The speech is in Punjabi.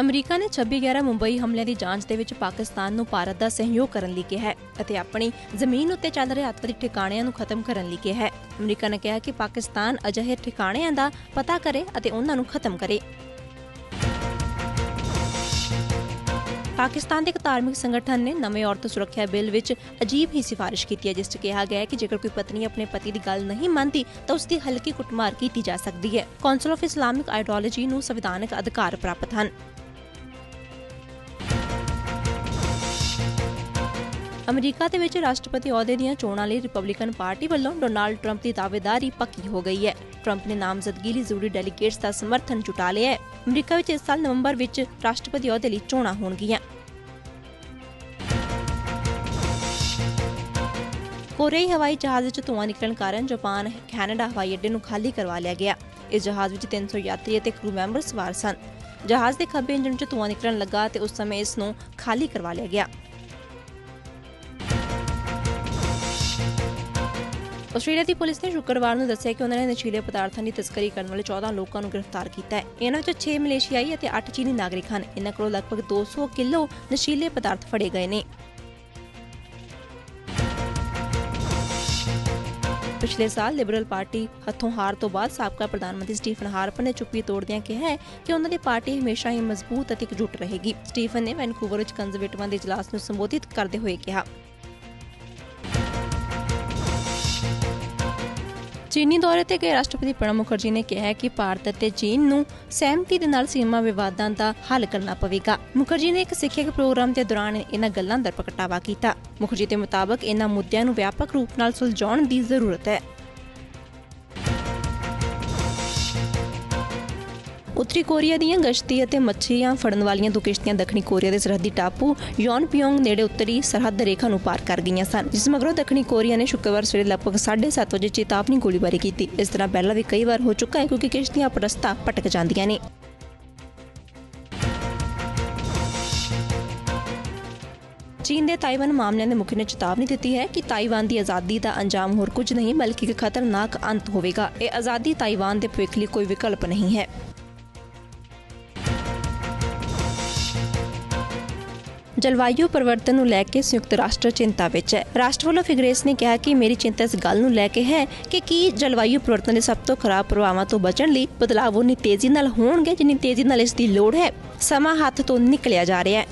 ਅਮਰੀਕਾ ਨੇ 26/11 ਮੁੰਬਈ ਹਮਲਿਆਂ ਦੀ ਜਾਂਚ ਦੇ ਵਿੱਚ ਪਾਕਿਸਤਾਨ ਨੂੰ ਭਾਰਤ ਦਾ ਸਹਿਯੋਗ ਕਰਨ ਲਈ ਕਿਹਾ ਹੈ ਅਤੇ ਆਪਣੀ ਜ਼ਮੀਨ ਉੱਤੇ ਚੱਲ ਰਹੇ ਅੱਤਵਾਦੀ ਠਿਕਾਣਿਆਂ ਨੂੰ ਖਤਮ ਕਰਨ ਲਈ ਕਿਹਾ ਹੈ। ਅਮਰੀਕਾ ਨੇ ਕਿਹਾ ਕਿ ਪਾਕਿਸਤਾਨ ਅਜਿਹੇ ਠਿਕਾਣਿਆਂ ਦਾ ਪਤਾ ਕਰੇ ਅਤੇ ਉਹਨਾਂ ਨੂੰ ਖਤਮ ਕਰੇ। ਪਾਕਿਸਤਾਨ ਦੇ ਇੱਕ ਧਾਰਮਿਕ ਸੰਗਠਨ ਨੇ ਨਵੇਂ ਔਰਤ ਸੁਰੱਖਿਆ ਬਿੱਲ ਵਿੱਚ ਅਜੀਬ ਹੀ ਸਿਫਾਰਿਸ਼ ਕੀਤੀ ਹੈ, ਜਿਸ 'ਚ ਕਿਹਾ ਗਿਆ ਹੈ ਕਿ ਜੇਕਰ ਕੋਈ ਪਤਨੀ ਆਪਣੇ ਪਤੀ ਦੀ ਗੱਲ ਨਹੀਂ ਮੰਨਦੀ, ਤਾਂ ਉਸ ਦੀ ਹਲਕੀ ਕੁੱਟਮਾਰ ਕੀਤੀ ਜਾ ਸਕਦੀ ਹੈ। ਕੌਂਸਲ ਆਫ ਇਸਲਾਮਿਕ ਆਈਡੀਓਲੋਜੀ ਨੂੰ ਸੰਵਿਧਾਨਕ ਅਧਿਕਾਰ ਪ੍ਰਾਪਤ ਹਨ। ਅਮਰੀਕਾ ਦੇ ਵਿੱਚ ਰਾਸ਼ਟਰਪਤੀ ਅਹੁਦੇ ਦੀਆਂ ਚੋਣਾਂ ਲਈ ਰਿਪਬਲਿਕਨ ਪਾਰਟੀ ਵੱਲੋਂ ਡੋਨਾਲਡ ਟਰੰਪ ਦੀ ਦਾਅਵੇਦਾਰੀ ਪੱਕੀ ਹੋ ਗਈ ਹੈ। ਟਰੰਪ ਨੇ ਨਾਮਜ਼ਦਗੀ ਲਈ ਜ਼ਰੂਰੀ ਡੈਲੀਗੇਟਸ ਦਾ ਸਮਰਥਨ ਜੁਟਾ ਲਿਆ ਹੈ। ਅਮਰੀਕਾ ਵਿੱਚ ਇਸ ਸਾਲ ਨਵੰਬਰ ਵਿੱਚ ਰਾਸ਼ਟਰਪਤੀ ਅਹੁਦੇ ਲਈ ਚੋਣਾਂ ਹੋਣਗੀਆਂ। ਕੋਰੀਆਈ ਹਵਾਈ ਜਹਾਜ਼ ਵਿੱਚ ਧੂੰਆਂ ਨਿਕਲਣ ਕਾਰਨ ਜਾਪਾਨ, ਕੈਨੇਡਾ, ਹਵਾਈ ਅੱਡੇ ਨੂੰ ਖਾਲੀ ਕਰਵਾ ਲਿਆ ਗਿਆ। ਇਸ ਜਹਾਜ਼ ਵਿੱਚ 300 ਯਾਤਰੀ ਅਤੇ ਕਰੂ ਮੈਂਬਰ ਸਵਾਰ ਸਨ। ਜਹਾਜ਼ ਦੇ ਖੱਬੇ ਇੰਜਣ 'ਚ ਧੂੰਆਂ ਨਿਕਲਣ ਲੱਗਾ ਤੇ ਉਸ ਸਮੇਂ ਇਸ ਨੂੰ ਖਾਲੀ ਕਰਵਾ ਲਿਆ ਗਿਆ। ਆਸਟ੍ਰੇਲੀਆ ਦੀ ਪੁਲਿਸ ਨੇ ਸ਼ੁੱਕਰਵਾਰ ਨੂੰ ਦੱਸਿਆ ਕਿ ਉਹਨਾਂ ਨੇ ਨਸ਼ੀਲੇ ਪਦਾਰਥਾਂ ਦੀ ਤਸਕਰੀ ਕਰਨ ਵਾਲੇ 14 ਲੋਕਾਂ ਨੂੰ ਗ੍ਰਿਫਤਾਰ ਕੀਤਾ ਹੈ। ਇਹਨਾਂ ਵਿੱਚੋਂ 6 ਮਲੇਸ਼ੀਆਈ ਅਤੇ 8 ਚੀਨੀ ਨਾਗਰਿਕ ਹਨ। ਇਹਨਾਂ ਕੋਲੋਂ ਲਗਭਗ 200 ਕਿਲੋ ਨਸ਼ੀਲੇ ਪਦਾਰਥ ਫੜੇ ਗਏ ਨੇ। ਪਿਛਲੇ ਸਾਲ ਲਿਬਰਲ ਪਾਰਟੀ ਹੱਥੋਂ ਹਾਰ ਤੋਂ ਬਾਅਦ ਸਾਬਕਾ ਪ੍ਰਧਾਨ ਮੰਤਰੀ ਸਟੀਫਨ ਹਾਰਪਰ ਨੇ ਚੁੱਪੀ ਤੋੜਦਿਆਂ ਕਿਹਾ ਹੈ ਕਿ ਉਹਨਾਂ ਦੀ ਪਾਰਟੀ ਹਮੇਸ਼ਾ ਹੀ ਮਜ਼ਬੂਤ ਅਤੇ ਇਕਜੁੱਟ ਰਹੇਗੀ। ਸਟੀਫਨ ਨੇ ਵੈਨਕੂਵਰ ਵਿੱਚ ਕੰਜ਼ਰਵੇਟਿਵਾਂ ਦੇ ਇਜਲਾਸ ਨੂੰ ਸੰਬੋਧਿਤ ਕਰਦੇ ਹੋਏ ਕਿਹਾ। ਚੀਨੀ ਦੌਰੇ ਤੇ ਗਏ ਰਾਸ਼ਟਰਪਤੀ ਪ੍ਰਣਬ ਮੁਖਰਜੀ ਨੇ ਕਿਹਾ ਕਿ ਭਾਰਤ ਅਤੇ ਚੀਨ ਨੂੰ ਸਹਿਮਤੀ ਦੇ ਨਾਲ ਸੀਮਾ ਵਿਵਾਦਾਂ ਦਾ ਹੱਲ ਕਰਨਾ ਪਵੇਗਾ। ਮੁਖਰਜੀ ਨੇ ਇੱਕ ਸਿੱਖਿਅਕ ਪ੍ਰੋਗਰਾਮ ਦੇ ਦੌਰਾਨ ਇਹਨਾਂ ਗੱਲਾਂ ਦਾ ਪ੍ਰਗਟਾਵਾ ਕੀਤਾ। ਮੁਖਰਜੀ ਦੇ ਮੁਤਾਬਕ ਇਹਨਾਂ ਮੁੱਦਿਆਂ ਨੂੰ ਵਿਆਪਕ ਰੂਪ ਨਾਲ ਸੁਲਝਾਉਣ ਦੀ ਜ਼ਰੂਰਤ ਹੈ। ਉੱਤਰੀ ਕੋਰੀਆ ਦੀਆਂ ਗਸ਼ਤੀ ਅਤੇ ਮੱਛੀਆਂ ਫੜਨ ਵਾਲੀਆਂ ਦੋ ਕਿਸ਼ਤੀਆਂ ਦੱਖਣੀ ਕੋਰੀਆ ਦੇ ਸਰਹੱਦੀ ਟਾਪੂ ਯੋਨਪਿਯੋਂਗ ਨੇੜੇ ਉੱਤਰੀ ਸਰਹੱਦ ਰੇਖਾ ਨੂੰ ਪਾਰ ਕਰ ਗਈਆਂ ਸਨ, ਜਿਸ ਮਗਰੋਂ ਦੱਖਣੀ ਕੋਰੀਆ ਨੇ ਸ਼ੁੱਕਰਵਾਰ ਸਵੇਰੇ ਲਗਭਗ 7:30 ਵਜੇ ਚੇਤਾਵਨੀ ਗੋਲੀਬਾਰੀ ਕੀਤੀ। ਇਸ ਤਰ੍ਹਾਂ ਪਹਿਲਾਂ ਵੀ ਕਈ ਵਾਰ ਹੋ ਚੁੱਕਾ ਹੈ ਕਿਉਂਕਿ ਕਿਸ਼ਤੀਆਂ ਆਪਣਾ ਰਸਤਾ ਭਟਕ ਜਾਂਦੀਆਂ ਨੇ। ਚੀਨ ਦੇ ਤਾਈਵਾਨ ਮਾਮਲਿਆਂ ਦੇ ਮੁਖੀ ਨੇ ਚੇਤਾਵਨੀ ਦਿੱਤੀ ਹੈ ਕਿ ਤਾਈਵਾਨ ਦੀ ਆਜ਼ਾਦੀ ਦਾ ਅੰਜਾਮ ਹੋਰ ਕੁਝ ਨਹੀਂ, ਬਲਕਿ ਇੱਕ ਖਤਰਨਾਕ ਅੰਤ ਹੋਵੇਗਾ। ਇਹ ਆਜ਼ਾਦੀ ਤਾਈਵਾਨ ਦੇ ਭਵਿੱਖ ਲਈ ਕੋਈ ਵਿਕਲਪ ਨਹੀਂ ਹੈ। ਜਲਵਾਯੂ ਪਰਿਵਰਤਨ ਨੂੰ ਲੈ ਕੇ ਸੰਯੁਕਤ ਰਾਸ਼ਟਰ ਚਿੰਤਾ ਵਿੱਚ ਹੈ। ਰਾਸ਼ਟਰ ਵੱਲੋਂ ਫਿਗਰੇਸ ਨੇ ਕਿਹਾ ਕਿ ਮੇਰੀ ਚਿੰਤਾ ਇਸ ਗੱਲ ਨੂੰ ਲੈ ਕੇ ਹੈ ਕਿ ਕੀ ਜਲਵਾਯੂ ਪਰਿਵਰਤਨ ਦੇ ਸਭ ਤੋਂ ਖਰਾਬ ਪ੍ਰਭਾਵਾਂ ਤੋਂ ਬਚਣ ਲਈ ਬਦਲਾਅ ਉਨੀ ਤੇਜ਼ੀ ਨਾਲ ਹੋਣਗੇ ਜਿੰਨੀ ਤੇਜ਼ੀ ਨਾਲ ਇਸ ਦੀ ਲੋੜ ਹੈ। ਸਮਾਂ ਹੱਥ ਤੋਂ ਨਿਕਲਿਆ ਜਾ ਰਿਹਾ ਹੈ।